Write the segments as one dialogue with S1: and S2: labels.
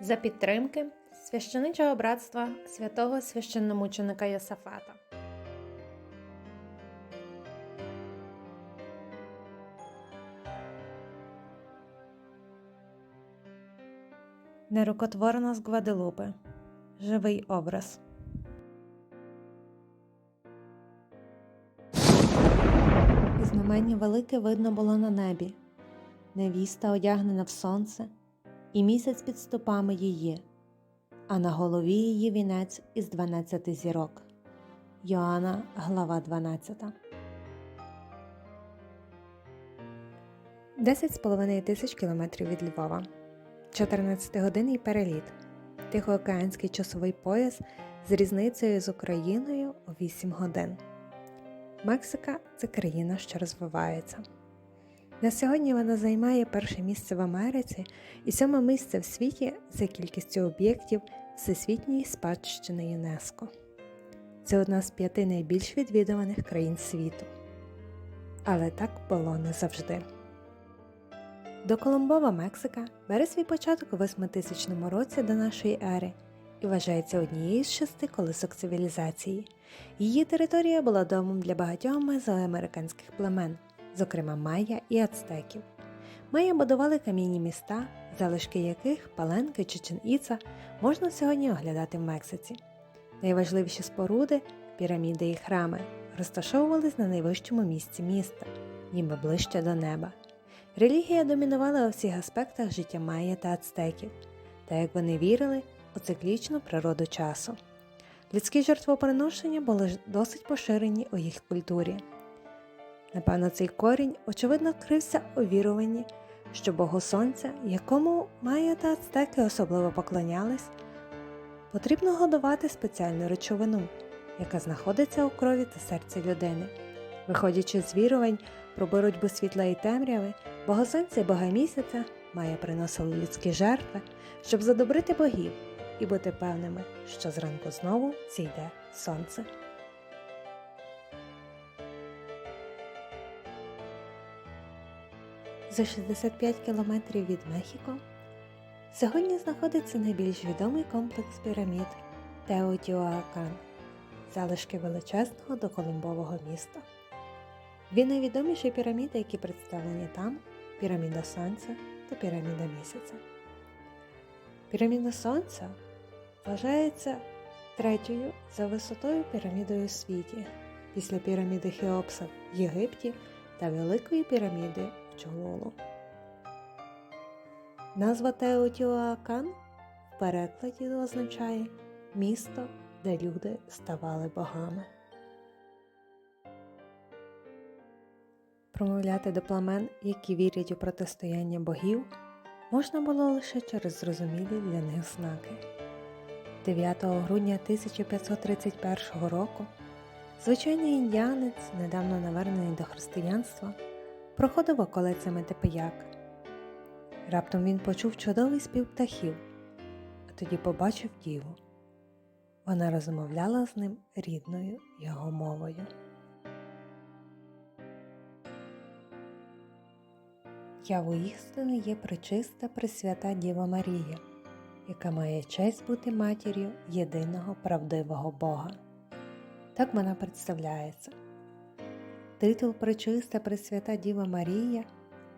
S1: за підтримки священичого братства святого священномученика Йосафата. Нерукотворна з Гваделупи. Живий образ. Знамення велике видно було на небі. Невіста одягнена в сонце, і місяць під стопами її, а на голові її вінець із дванадцяти зірок. Йоанна, глава 12. Десять з половиною тисяч кілометрів від Львова. 14-годинний переліт. Тихоокеанський часовий пояс з різницею з Україною у 8 годин. Мексика це країна, що розвивається. На сьогодні вона займає перше місце в Америці і сьоме місце в світі за кількістю об'єктів Всесвітньої спадщини ЮНЕСКО. Це одна з п'яти найбільш відвідуваних країн світу. Але так було не завжди. До Колумбова Мексика бере свій початок у 8000 році до нашої ери і вважається однією з шести колисок цивілізації. Її територія була домом для багатьох мезоамериканських племен, зокрема майя і ацтеків. Майя будували кам'яні міста, залишки яких Паленки чи Чен-Іца можна сьогодні оглядати в Мексиці. Найважливіші споруди, піраміди і храми, розташовувались на найвищому місці міста, ніби ближче до неба. Релігія домінувала у всіх аспектах життя майя та ацтеків, та як вони вірили у циклічну природу часу. Людські жертвоприношення були досить поширені у їх культурі. Напевно, цей корінь, очевидно, крився у віруванні, що Богу Сонця, якому майя та ацтеки особливо поклонялись, потрібно годувати спеціальну речовину, яка знаходиться у крові та серці людини. Виходячи з вірувань про боротьбу світла і темряви, богосонця і богомісяця Майя приносили людські жертви, щоб задобрити богів і бути певними, що зранку знову зійде сонце. За 65 кілометрів від Мехіко сьогодні знаходиться найбільш відомий комплекс пірамід Теотіоакан, залишки величезного доколумбового міста. Дві найвідоміші піраміди, які представлені там піраміда Сонця та піраміда Місяця. Піраміда Сонця вважається третьою за висотою пірамідою у світі після піраміди Хеопса в Єгипті та Великої піраміди в Назва Теотіоакан в перекладі означає місто, де люди ставали богами. Промовляти до племен, які вірять у протистояння богів, можна було лише через зрозумілі для них знаки. 9 грудня 1531 року звичайний індіанець, недавно навернений до християнства, проходив околицями Тепеяк. Раптом він почув чудовий спів птахів, а тоді побачив діву. Вона розмовляла з ним рідною його мовою. Я воістину є пречиста Пресвята Діва Марія, яка має честь бути матір'ю єдиного правдивого Бога. Так вона представляється. Титул Пречиста Пресвята Діва Марія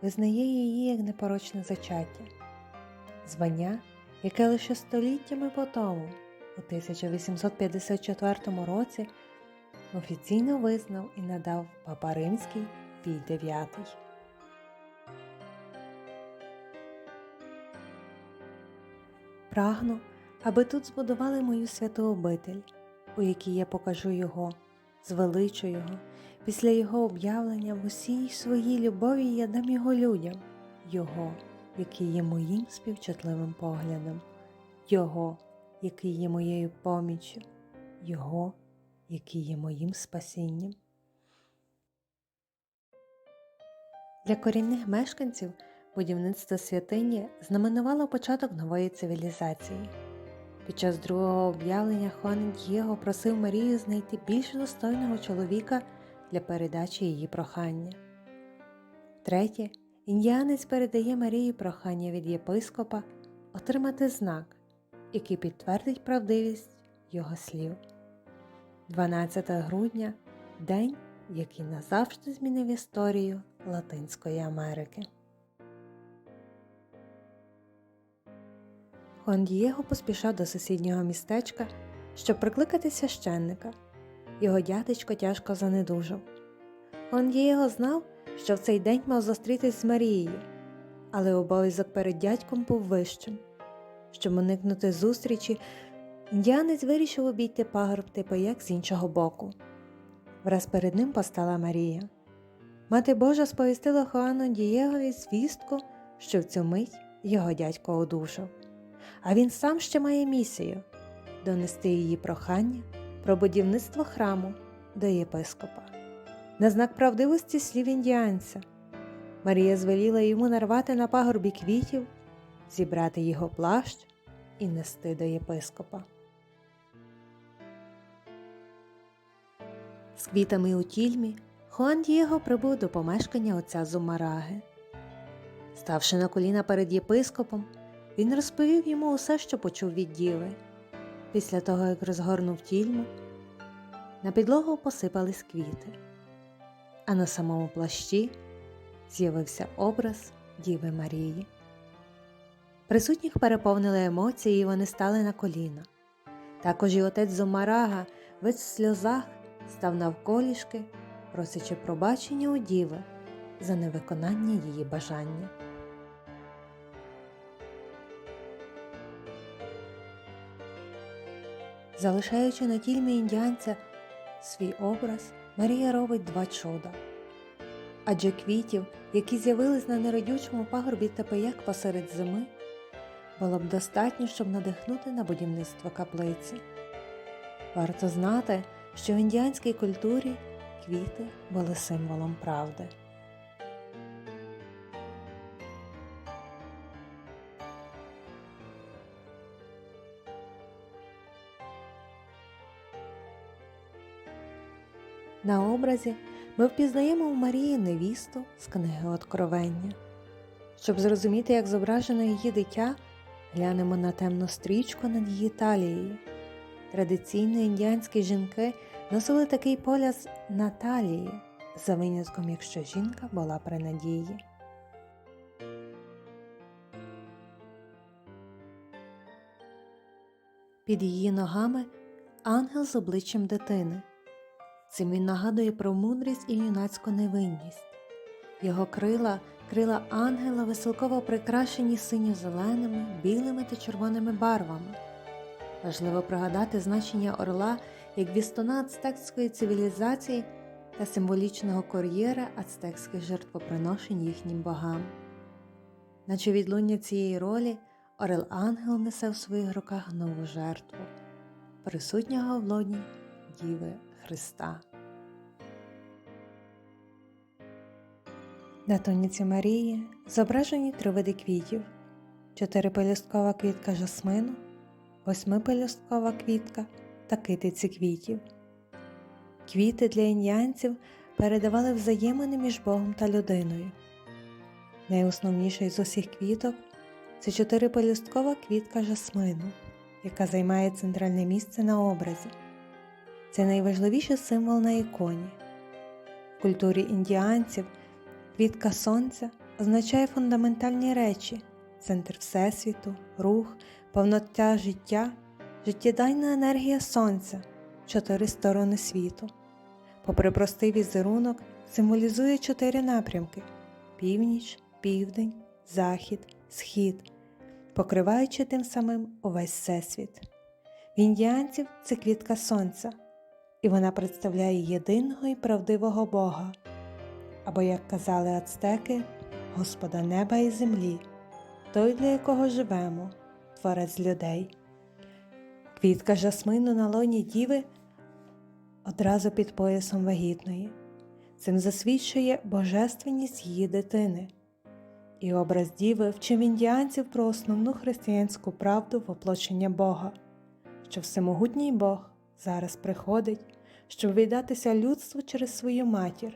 S1: визнає її як непорочне зачаття, звання, яке лише століттями по тому, у 1854 році, офіційно визнав і надав Папа Римський Пій IX. Прагну, аби тут збудували мою святу обитель, у якій я покажу його, звеличу його, після його об'явлення в усій своїй любові я дам його людям, його, який є моїм співчутливим поглядом, його, який є моєю поміччю, його, який є моїм спасінням. Для корінних мешканців будівництво святині знаменувало початок нової цивілізації. Під час другого об'явлення Хуан Д'єго просив Марію знайти більш достойного чоловіка для передачі її прохання. Третє, індіанець передає Марії прохання від єпископа отримати знак, який підтвердить правдивість його слів. 12 грудня день, який назавжди змінив історію Латинської Америки. Хуан Дієго поспішав до сусіднього містечка, щоб прикликати священника. Його дядечко тяжко занедужав. Хуан Дієго знав, що в цей день мав зустрітись з Марією, але обов'язок перед дядьком був вищим. Щоб уникнути зустрічі, індіанець вирішив обійти пагорб Тепояк з іншого боку. Враз перед ним постала Марія. Мати Божа сповістила Хуану Дієгові звістку, що в цю мить його дядько одужав. А він сам ще має місію донести її прохання про будівництво храму до єпископа. На знак правдивості слів індіанця Марія звеліла йому нарвати на пагорбі квітів, зібрати його плащ і нести до єпископа. З квітами у тільмі Хуан Дієго прибув до помешкання отця Зумараги. Ставши на коліна перед єпископом, він розповів йому усе, що почув від діви. Після того, як розгорнув тільму, на підлогу посипались квіти, а на самому плащі з'явився образ Діви Марії. Присутніх переповнили емоції, і вони стали на коліна. Також і отець Зомарага, весь в сльозах, став навколішки, просячи пробачення у діви за невиконання її бажання. Залишаючи на тільмі індіанця свій образ, Марія робить два чуда. Адже квітів, які з'явились на неродючому пагорбі Тепеяк посеред зими, було б достатньо, щоб надихнути на будівництво каплиці. Варто знати, що в індіанській культурі квіти були символом правди. Образі ми впізнаємо в Марії невісту з книги Откровення. Щоб зрозуміти, як зображено її дитя, глянемо на темну стрічку над її талією. Традиційно індіанські жінки носили такий поляс на талії, за винятком, якщо жінка була при надії. Під її ногами ангел з обличчям дитини. Цим він нагадує про мудрість і юнацьку невинність. Його крила крила ангела веселково прикрашені синьо-зеленими, білими та червоними барвами. Важливо пригадати значення орла як вістона ацтекської цивілізації та символічного кур'єра ацтекських жертвоприношень їхнім богам. Наче відлуння цієї ролі орел ангел несе в своїх руках нову жертву, присутнього в лоні Діви Христа. На тоніці Марії зображені три види квітів: чотирипелюсткова квітка жасмину, восьмипелюсткова квітка та китиці квітів. Квіти для індіанців передавали взаємини між Богом та людиною. Найосновніший з усіх квіток це чотирипелюсткова квітка жасмину, яка займає центральне місце на образі. Це найважливіший символ на іконі. В культурі індіанців квітка сонця означає фундаментальні речі, центр Всесвіту, рух, повноття життя, життєдайна енергія сонця, чотири сторони світу. Попри простий візерунок, символізує чотири напрямки північ, південь, захід, схід, покриваючи тим самим увесь всесвіт. В індіанців це квітка сонця і вона представляє єдиного і правдивого Бога, або, як казали ацтеки, Господа неба і землі, той, для якого живемо, творець людей. Квітка жасмину на лоні діви одразу під поясом вагітної. Цим засвідчує божественність її дитини. І образ діви вчив індіанців про основну християнську правду воплочення Бога, що всемогутній Бог зараз приходить, щоб віддатися людству через свою матір.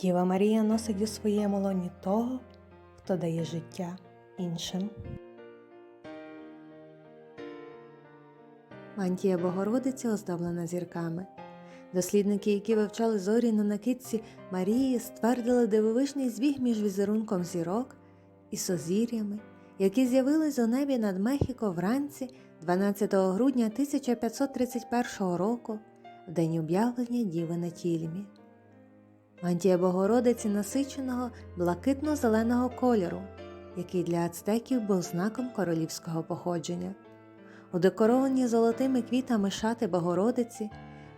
S1: Діва Марія носить у своєму лоні того, хто дає життя іншим. Мантія Богородиця оздоблена зірками. Дослідники, які вивчали зорі на накидці Марії, ствердили дивовижний збіг між візерунком зірок і созір'ями, які з'явились у небі над Мехіко вранці. 12 грудня 1531 року, в день об'явлення Діви на тільмі. Мантія Богородиці насиченого блакитно-зеленого кольору, який для ацтеків був знаком королівського походження. Удекоровані золотими квітами шати Богородиці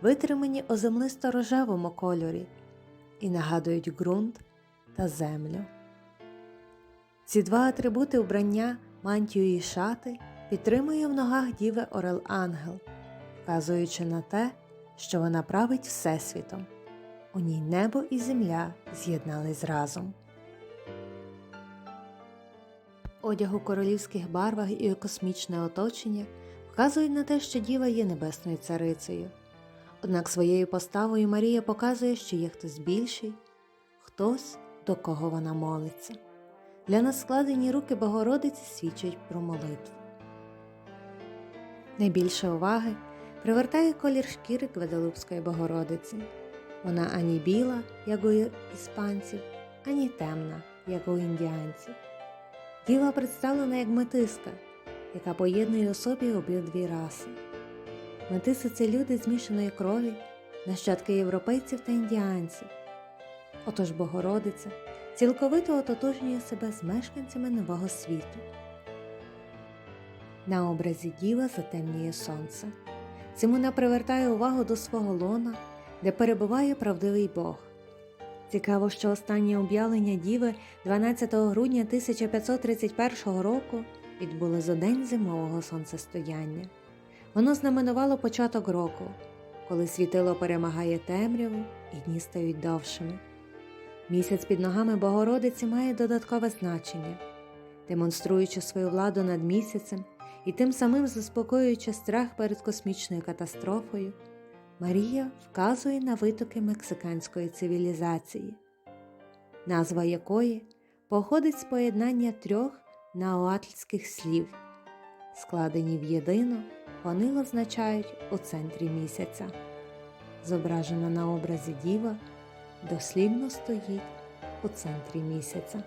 S1: витримані у землисто-рожевому кольорі і нагадують ґрунт та землю. Ці два атрибути убрання, мантію і шати підтримує в ногах діви Орел Ангел, вказуючи на те, що вона править Всесвітом. У ній небо і земля з'єднались разом. Одяг у королівських барвах і космічне оточення вказують на те, що діва є небесною царицею. Однак своєю поставою Марія показує, що є хтось більший, хтось, до кого вона молиться. Для нас складені руки Богородиці свідчать про молитву. Найбільше уваги привертає колір шкіри Гваделупської Богородиці. Вона ані біла, як у іспанців, ані темна, як у індіанців. Діва представлена як метиска, яка поєднує у собі обидві раси. Метиси це люди змішаної крові, нащадки європейців та індіанців. Отож Богородиця цілковито ототожнює себе з мешканцями нового світу. На образі діва затемнює сонце. Цим вона привертає увагу до свого лона, де перебуває правдивий Бог. Цікаво, що останнє об'явлення Діви 12 грудня 1531 року відбуло за день зимового сонцестояння. Воно знаменувало початок року, коли світило перемагає темряву і дні стають довшими. Місяць під ногами Богородиці має додаткове значення, демонструючи свою владу над місяцем і тим самим заспокоюючи страх перед космічною катастрофою. Марія вказує на витоки мексиканської цивілізації, назва якої походить з поєднання трьох наоатльських слів, складені в єдино, вони означають у центрі місяця. Зображена на образі діва, дослівно стоїть у центрі місяця.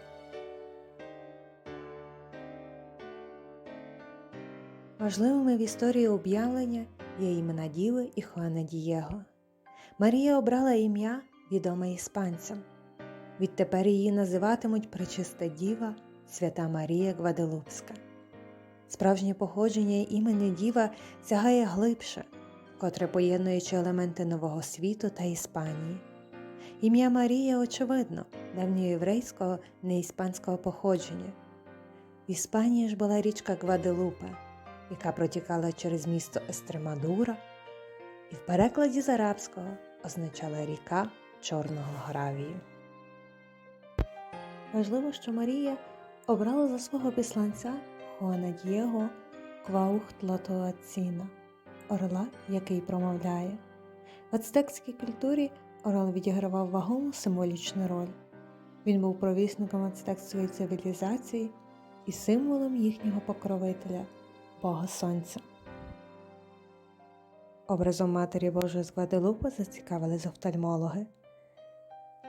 S1: Важливими в історії об'явлення є імена Діви і Хуана Дієго. Марія обрала ім'я, відоме іспанцям. Відтепер її називатимуть Пречиста Діва, Свята Марія Гваделупська. Справжнє походження імені Діва сягає глибше, котре поєднуючи елементи нового світу та Іспанії. Ім'я Марія, очевидно, давньоєврейського неіспанського походження. В Іспанії ж була річка Гваделупа яка протікала через місто Естремадура, і в перекладі з арабського означала ріка Чорного Гравію. Важливо, що Марія обрала за свого післанця Хуана Дієго Кваухтлатуаціна, орла, який промовляє. В ацтекській культурі орел відігравав вагому символічну роль. Він був провісником ацтекської цивілізації і символом їхнього покровителя. Бога Сонця. Образом Матері Божої з Гваделупи зацікавились офтальмологи.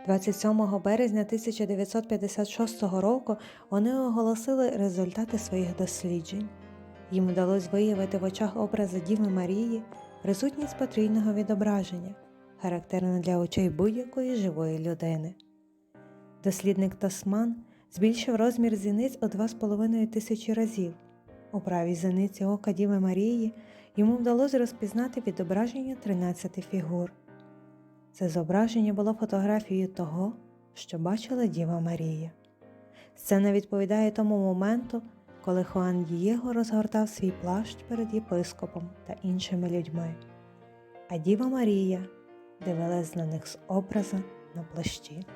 S1: 27 березня 1956 року вони оголосили результати своїх досліджень. Їм вдалося виявити в очах образу Діви Марії присутність потрійного відображення, характерне для очей будь-якої живої людини. Дослідник Тасман збільшив розмір зіниць у 2,5 тисячі разів. У правій зениці ока Діви Марії йому вдалося розпізнати відображення 13 фігур. Це зображення було фотографією того, що бачила Діва Марія. Сцена відповідає тому моменту, коли Хуан Дієго розгортав свій плащ перед єпископом та іншими людьми, а Діва Марія дивилась на них з образа на плащі.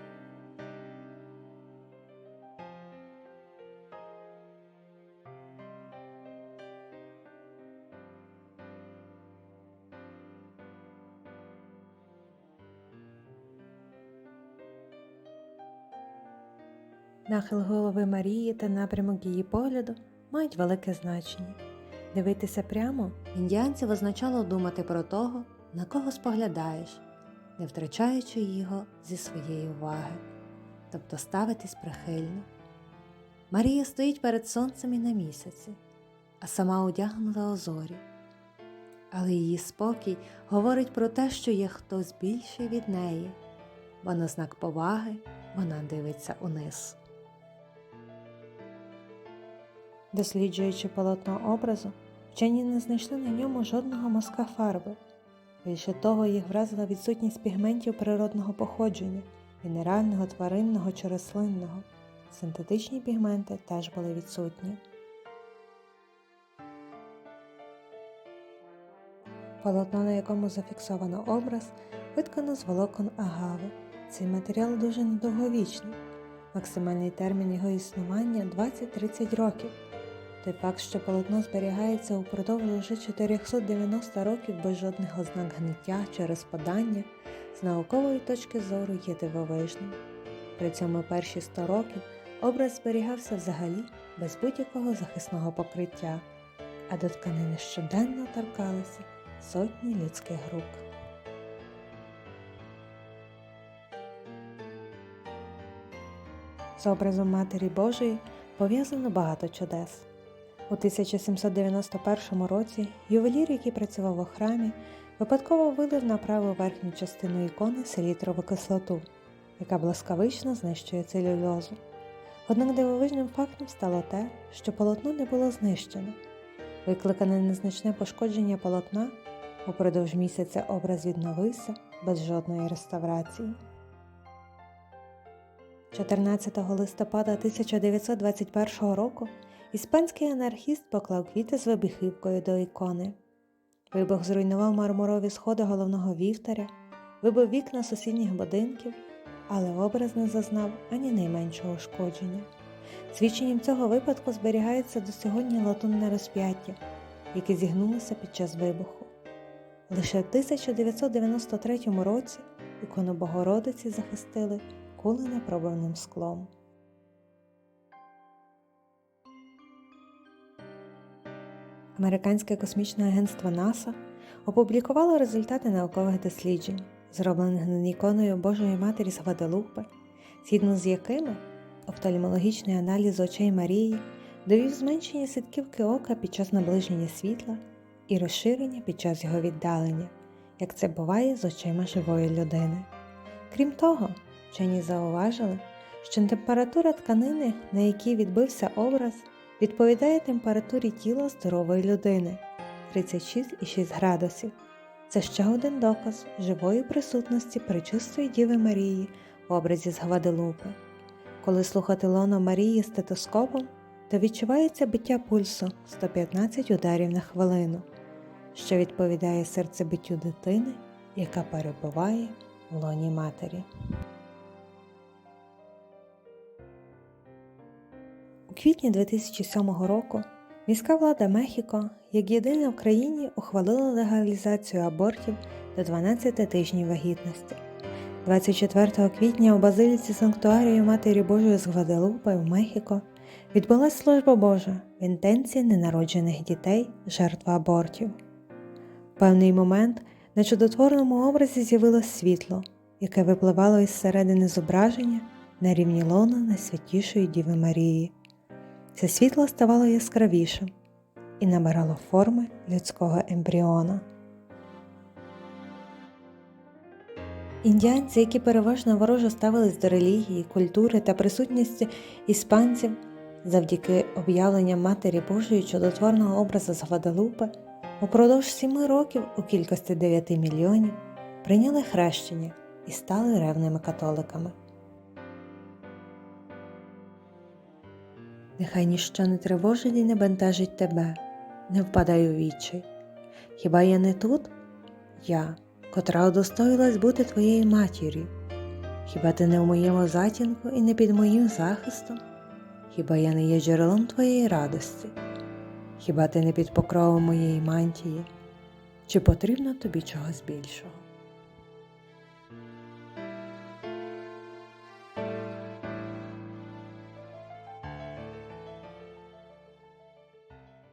S1: Нахил голови Марії та напрямок її погляду мають велике значення. Дивитися прямо індіанців означало думати про того, на кого споглядаєш, не втрачаючи його зі своєї уваги, тобто ставитись прихильно. Марія стоїть перед сонцем і на місяці, а сама одягнута у зорі. Але її спокій говорить про те, що є хтось більший від неї, бо на знак поваги вона дивиться униз. Досліджуючи полотно образу, вчені не знайшли на ньому жодного мазка фарби. Більше того, їх вразила відсутність пігментів природного походження, мінерального, тваринного чи рослинного. Синтетичні пігменти теж були відсутні. Полотно, на якому зафіксовано образ, виткано з волокон агави. Цей матеріал дуже недовговічний. Максимальний термін його існування 20-30 років. Той факт, що полотно зберігається упродовж уже 490 років без жодних ознак гниття чи розпадання, з наукової точки зору є дивовижним. При цьому перші 100 років образ зберігався взагалі без будь-якого захисного покриття, а до тканини щоденно торкалися сотні людських рук. З образом Матері Божої пов'язано багато чудес. У 1791 році ювелір, який працював у храмі, випадково вилив на праву верхню частину ікони селітрову кислоту, яка блискавично знищує целюльозу. Однак дивовижним фактом стало те, що полотно не було знищено. Викликане незначне пошкодження полотна, упродовж місяця образ відновився без жодної реставрації. 14 листопада 1921 року іспанський анархіст поклав квіти з вибухівкою до ікони. Вибух зруйнував мармурові сходи головного вівтаря, вибив вікна сусідніх будинків, але образ не зазнав ані найменшого ушкодження. Свідченням цього випадку зберігається до сьогодні латунне розп'яття, яке зігнулося під час вибуху. Лише в 1993 році ікону Богородиці захистили куленепробивним склом. Американське космічне агентство НАСА опублікувало результати наукових досліджень, зроблених над іконою Божої Матері з Гваделупи, згідно з якими офтальмологічний аналіз очей Марії довів зменшення сітківки ока під час наближення світла і розширення під час його віддалення, як це буває з очима живої людини. Крім того, вчені зауважили, що температура тканини, на якій відбився образ, відповідає температурі тіла здорової людини 36,6 градусів. Це ще один доказ живої присутності Пречистої Діви Марії в образі з Гваделупи. Коли слухати лоно Марії стетоскопом, то відчувається биття пульсу 115 ударів на хвилину, що відповідає серцебиттю дитини, яка перебуває в лоні матері. Квітні 2007 року міська влада Мехіко, як єдина в країні, ухвалила легалізацію абортів до 12 тижнів вагітності. 24 квітня у базиліці Санктуарії Матері Божої з Гваделупи в Мехіко відбулася служба Божа в інтенції ненароджених дітей, жертв абортів. В певний момент на чудотворному образі з'явилось світло, яке випливало із середини зображення на рівні лона Найсвятішої Діви Марії. Це світло ставало яскравішим і набирало форми людського ембріона. Індіанці, які переважно вороже ставились до релігії, культури та присутності іспанців, завдяки об'явленням Матері Божої чудотворного образу з Гваделупи, упродовж сіми років у кількості 9 мільйонів прийняли хрещення і стали ревними католиками. Нехай ніщо не тривожить і не бентежить тебе, не впадай у відчай. Хіба я не тут? Я, котра удостоїлась бути твоєю матір'ю. Хіба ти не в моєму затінку і не під моїм захистом? Хіба я не є джерелом твоєї радості? Хіба ти не під покровом моєї мантії? Чи потрібно тобі чогось більшого?